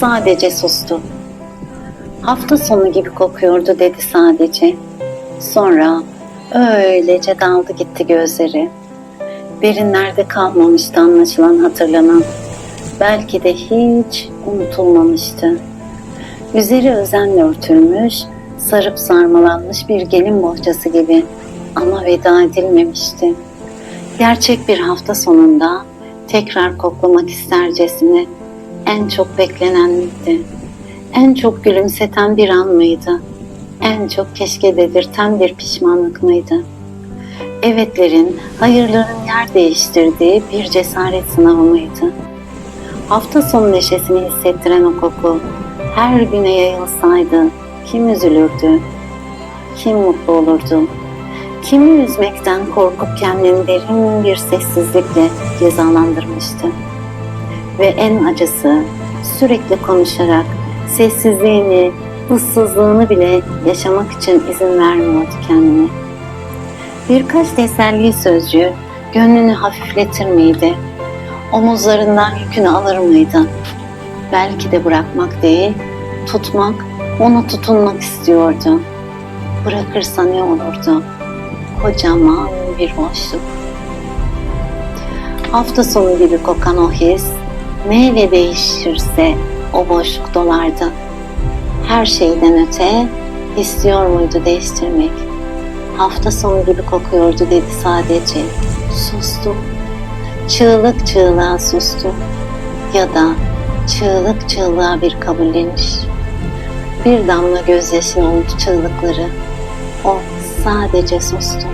sadece sustu. Hafta sonu gibi kokuyordu dedi sadece. Sonra öylece daldı gitti gözleri. Derinlerde kalmamıştı anlaşılan hatırlanan. Belki de hiç unutulmamıştı. Üzeri özenle örtülmüş, sarıp sarmalanmış bir gelin bohçası gibi ama veda edilmemişti. Gerçek bir hafta sonunda tekrar koklamak istercesine en çok beklenen miydi? En çok gülümseten bir an mıydı? En çok keşke dedirten bir pişmanlık mıydı? Evetlerin, hayırların yer değiştirdiği bir cesaret sınavı mıydı? Hafta sonu neşesini hissettiren o koku her güne yayılsaydı kim üzülürdü? Kim mutlu olurdu? Kimi üzmekten korkup kendini derin bir sessizlikle cezalandırmıştı? Ve en acısı sürekli konuşarak sessizliğini, ıssızlığını bile yaşamak için izin vermiyordu kendine. Birkaç teselli sözcüğü gönlünü hafifletir miydi? Omuzlarından yükünü alır mıydı? Belki de bırakmak değil, tutmak, ona tutunmak istiyordu. Bırakırsa ne olurdu? Kocaman bir boşluk. Hafta sonu gibi kokan o his, neyle değişirse o boşluk dolardı. Her şeyden öte istiyor muydu değiştirmek? Hafta sonu gibi kokuyordu dedi sadece. Sustu. Çığlık çığlığa sustu. Ya da çığlık çığlığa bir kabulleniş. Bir damla gözyaşı oldu çığlıkları. O sadece sustu.